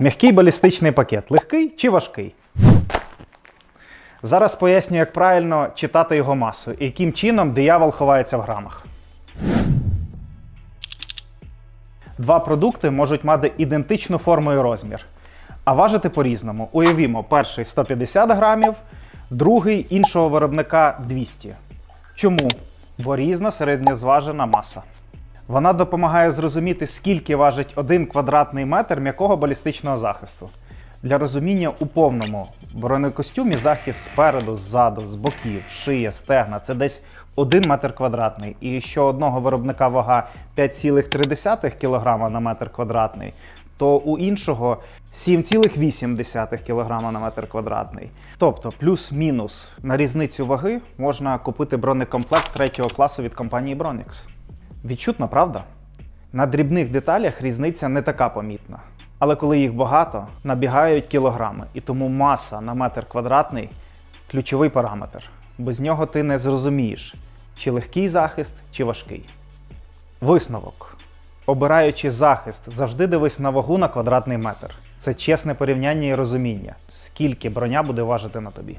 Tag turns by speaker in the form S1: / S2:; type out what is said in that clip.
S1: М'який балістичний пакет легкий чи важкий? Зараз поясню, як правильно читати його масу і яким чином диявол ховається в грамах. Два продукти можуть мати ідентичну форму і розмір, а важити по-різному. Уявімо, перший 150 грамів, другий іншого виробника 200. Чому? Бо різна середньозважена маса. Вона допомагає зрозуміти, скільки важить один квадратний метр м'якого балістичного захисту. Для розуміння у повному бронекостюмі захист спереду, ззаду, з боків, шия, стегна це десь 1 метр квадратний. І що одного виробника вага 5,3 кг на метр квадратний, то у іншого 7,8 кг на метр квадратний. Тобто плюс-мінус на різницю ваги можна купити бронекомплект третього класу від компанії Bronix. Відчутно, правда? На дрібних деталях різниця не така помітна. Але коли їх багато, набігають кілограми, і тому маса на метр квадратний ключовий параметр. Без нього ти не зрозумієш, чи легкий захист, чи важкий. Висновок. Обираючи захист, завжди дивись на вагу на квадратний метр. Це чесне порівняння і розуміння, скільки броня буде важити на тобі.